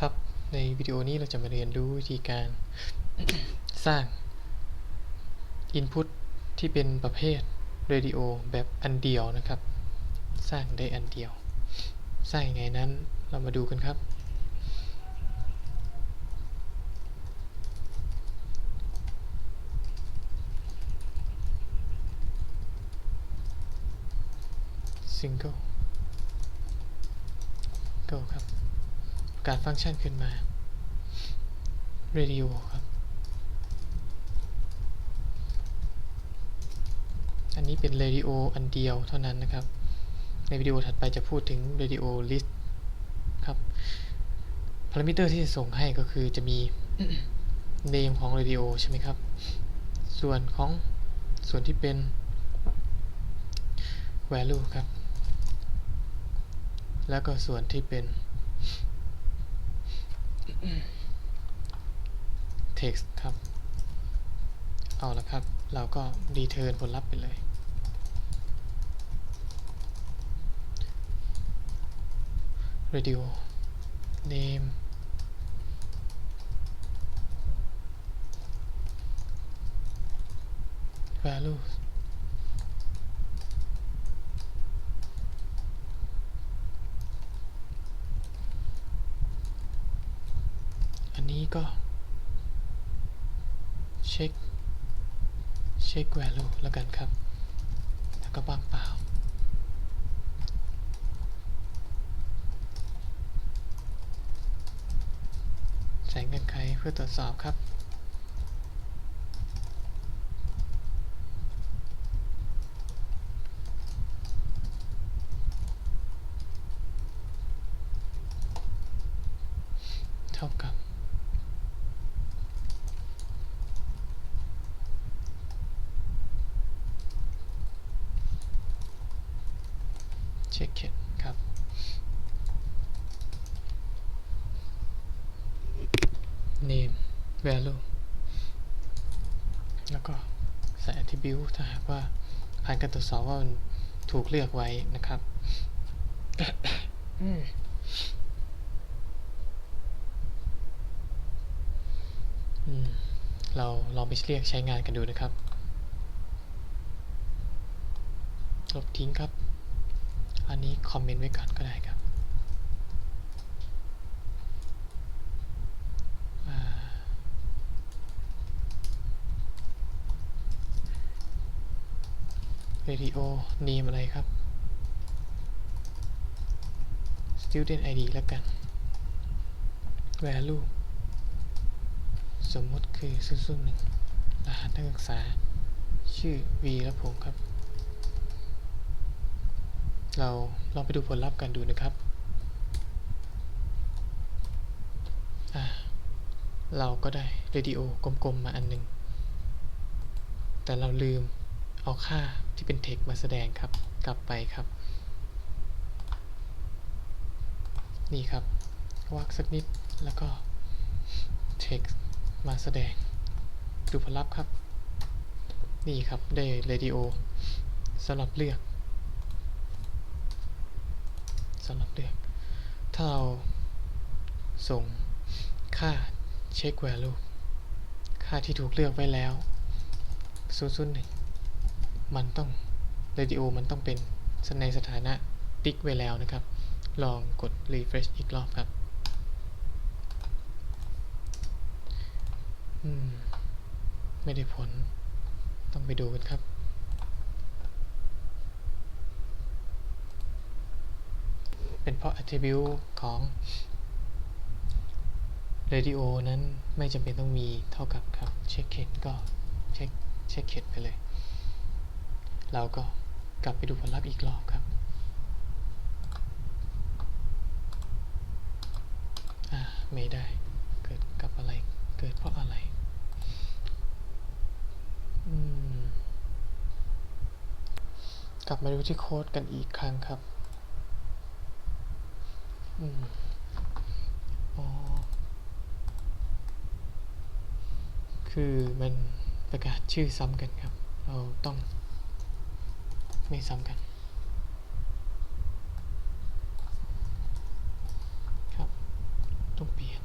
ครับ ในวิดีโอนี้เราจะมาเรียนรู้วิธีการสร้าง Input ที่เป็นประเภท Radio แบบอันเดียวนะครับ สร้างได้อันเดียว สร้างยังไงนั้นเรามาดูกันครับ Single Go ครับ การฟังก์ชันขึ้นมา Radio ครับ อันนี้เป็น Radio อันเดียวเท่านั้นนะครับ ในวิดีโอถัดไปจะพูดถึง Radio List ครับพารามิเตอร์ที่จะส่งให้ก็คือจะมี name ของ Radio ใช่ไหมครับ ส่วนของส่วนที่เป็น value ครับ แล้วก็ส่วนที่เป็น text ครับ เอาละครับ เราก็ return ผลลัพธ์ไปเลย radio name value อันนี้ก็ เช็ค เช็ค value แล้วกันครับ แล้วก็บ้างเปล่าใส่เงื่อนไขเพื่อตรวจสอบครับ เท่ากับ เช็คเก็ตครับ name value แล้วก็ใส่ attribute ถ้าหากว่าผ่านการตรวจสอบว่ามันถูกเลือกไว้นะครับอืมอืมเราลองไปเรียกใช้งานกันดูนะครับ ลบทิ้งครับ อันนี้คอมเมนต์ไว้ก่อนก็ได้ครับอ่า radio name อะไรครับ student id แล้วกัน value สมมติคือ0 1 1รหัสนักศึกษา ชื่อ v และผมครับ เราลองไปดูผลลัพธ์กันดูนะครับ เราก็ได้เรดิโอกลมๆมาอันหนึ่งแต่เราลืมเอาค่าที่เป็นเทคมาแสดงครับ กลับไปครับ นี่ครับวากสักนิดแล้วก็ text มาแสดง ดูผลลัพธ์ครับ นี่ครับได้เรดิโอสำหรับเลือก สำหรับเลือก ถ้าเราส่งค่าเช็ค value ค่าที่ถูกเลือกไว้แล้ว001มันต้อง radio มันต้องเป็นในสถานะติ๊กไว้แล้วนะครับ ลองกด refresh อีกรอบครับไม่ได้ผล ต้องไปดูกันครับ เป็นเพราะ attribute ของ radio นั้นไม่จำเป็นต้องมีเท่ากับครับ check it ก็เช็คเช็ค it ไปเลย เราก็กลับไปดูผลลัพธ์อีกรอบครับไม่ได้เกิดกับอะไรเกิดเพราะอะไรกลับมาดูที่โค้ดกันอีกครั้งครับ คือมันประกาศชื่อซ้ำกันครับ เราต้องไม่ซ้ำกันครับต้องเปลี่ยน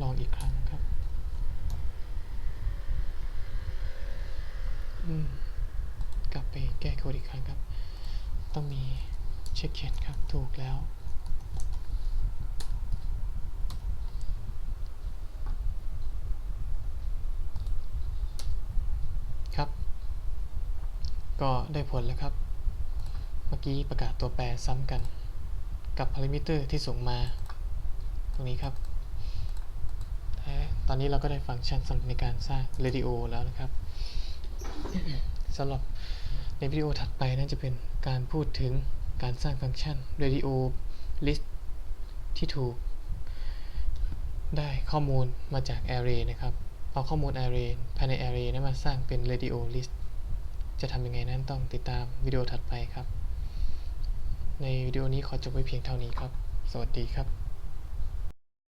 ลองอีกครั้งครับ อืม กลับไปแก้โคดอีกครั้งครับ ต้องมี เช็คเช็ครับ ถูกแล้ว ครับ ก็ได้ผลแล้วครับ เมื่อกี้ประกาศตัวแปรซ้ำกัน กับพารามิเตอร์ที่ส่งมา ตรงนี้ครับ ตอนนี้เราก็ได้ฟังก์ชันสำหรับในการสร้าง radio แล้วนะครับสำหรับในวิดีโอถัดไปนั่นจะเป็นการพูดถึง การสร้างฟังก์ชัน radio list ที่ถูก ได้ข้อมูลมาจาก array นะครับ เอาข้อมูล array ภายใน array นั้นมาสร้างเป็น radio list จะทำยังไงนั้นต้องติดตามวิดีโอถัดไปครับ ในวิดีโอนี้ขอจบไว้เพียงเท่านี้ครับ สวัสดีครับ